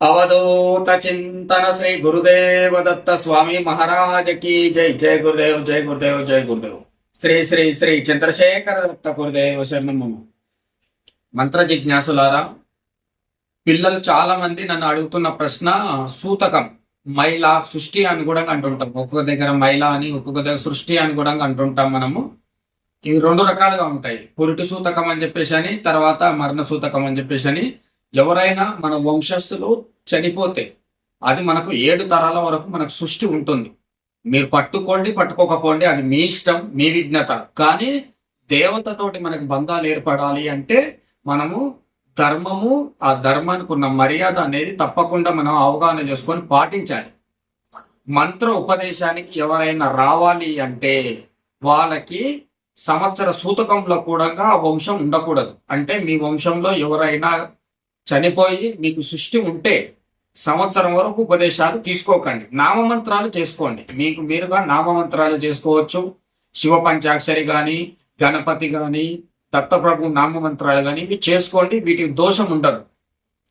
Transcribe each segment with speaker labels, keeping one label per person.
Speaker 1: అవధూత చింతన శ్రీ గురుదేవ దత్త స్వామి మహారాజ్కి జై. జై గురుదేవ్ జై గురుదేవ్ జై గురుదేవ్. శ్రీ శ్రీ శ్రీ చంద్రశేఖర దత్త గురుదేవ శరణము మంత్ర జిజ్ఞాసులారా పిల్లలు చాలా మంది నన్ను అడుగుతున్న ప్రశ్న సూతకం మైల సృష్టి అని కూడా అంటుంటాం. ఒక్కొక్క దగ్గర మైల అని ఒక్కొక్క దగ్గర సృష్టి అని కూడా అంటుంటాం మనము. ఇవి రెండు రకాలుగా ఉంటాయి. పురిటి సూతకం అని చెప్పేసి అని తర్వాత మరణ సూతకం అని చెప్పేసి అని ఎవరైనా మన వంశస్థులు చనిపోతే అది మనకు ఏడు తరాల వరకు మనకు సృష్టి ఉంటుంది. మీరు పట్టుకోండి పట్టుకోకపోండి అది మీ ఇష్టం మీ విజ్ఞత. కానీ దేవతతోటి మనకు బంధాలు ఏర్పడాలి అంటే మనము ధర్మము ఆ ధర్మానికి ఉన్న మర్యాద అనేది తప్పకుండా మనం అవగాహన చేసుకొని పాటించాలి. మంత్ర ఉపదేశానికి ఎవరైనా రావాలి అంటే వాళ్ళకి సంవత్సర సూతకంలో కూడా ఆ వంశం ఉండకూడదు. అంటే మీ వంశంలో ఎవరైనా చనిపోయి మీకు సృష్టి ఉంటే సంవత్సరం వరకు ఉపదేశాలు తీసుకోకండి. నామమంత్రాలు చేసుకోండి. మీకు మీరుగా నామమంత్రాలు చేసుకోవచ్చు. శివ పంచాక్షరి కానీ గణపతి కానీ దత్తప్రభు నామమంత్రాలు కానీ ఇవి చేసుకోండి. వీటికి దోషం ఉండదు.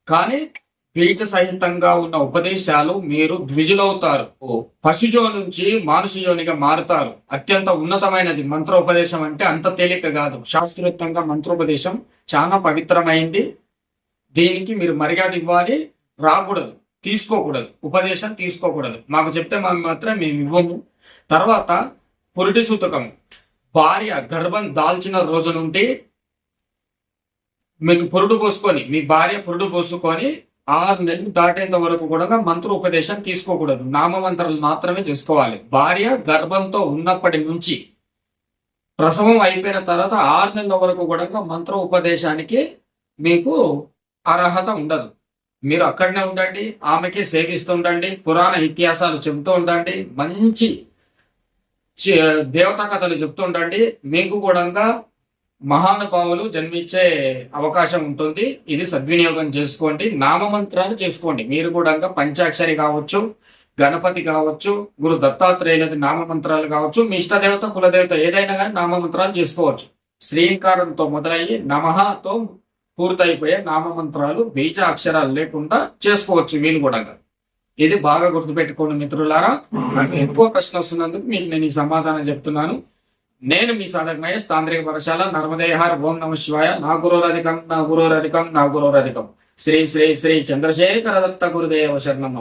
Speaker 1: కానీ బీజ సహితంగా ఉన్న ఉపదేశాలు మీరు ద్విజులవుతారు. ఓ పశుజో నుంచి మానుషజోనిగా మారుతారు. అత్యంత ఉన్నతమైనది మంత్రోపదేశం అంటే అంత తేలిక కాదు. శాస్త్రోక్తంగా మంత్రోపదేశం చాలా పవిత్రమైంది. దీనికి మీరు మర్యాద ఇవ్వాలి? రాకూడదు. తీసుకోకూడదు. ఉపదేశం తీసుకోకూడదు. మాకు చెప్తే మేము మాత్రం మేము ఇవ్వము. తర్వాత పురిటి సూతకం. భార్య గర్భం దాల్చిన రోజు నుండి మీకు పురుడు పోసుకొని మీ భార్య పురుడు పోసుకొని ఆరు నెలలు దాటేంత వరకు కూడా మంత్ర ఉపదేశం తీసుకోకూడదు. నామమంత్రాలు మాత్రమే చేసుకోవాలి. భార్య గర్భంతో ఉన్నప్పటి నుంచి ప్రసవం అయిపోయిన తర్వాత ఆరు నెలల వరకు కూడా మంత్ర ఉపదేశానికి మీకు అర్హత ఉండదు. మీరు అక్కడనే ఉండండి ఆమెకి సేవిస్తూ ఉండండి పురాణ ఇతిహాసాలు చెబుతూ ఉండండి మంచి దేవతా కథలు చెప్తూ ఉండండి మీకు కూడా మహానుభావులు జన్మించే అవకాశం ఉంటుంది. ఇది సద్వినియోగం చేసుకోండి నామమంత్రాలు చేసుకోండి. మీరు కూడా పంచాక్షరి కావచ్చు గణపతి కావచ్చు గురు దత్తాత్రేయులది నామమంత్రాలు కావచ్చు మీ ఇష్టదేవత కులదేవత ఏదైనా కానీ నామమంత్రాలు చేసుకోవచ్చు. శ్రీంకారంతో మొదలయ్యి నమహతో పూర్తయిపోయే నామమంత్రాలు బీజ అక్షరాలు లేకుండా చేసుకోవచ్చు వీలు కూడా. ఇది బాగా గుర్తుపెట్టుకోండి మిత్రులారా. నాకు ఎక్కువ ప్రశ్న వస్తున్నందుకు మీకు నేను ఈ సమాధానం చెప్తున్నాను. నేను మీ సాధక మహేష్ తాంత్రిక పాఠశాల నర్మదేహార ఓం నమ శివాయ నా గురోరధికం నా గురోరధికం నా గురోరధికం. శ్రీ శ్రీ శ్రీ చంద్రశేఖర దత్త గురుదేవ శరణం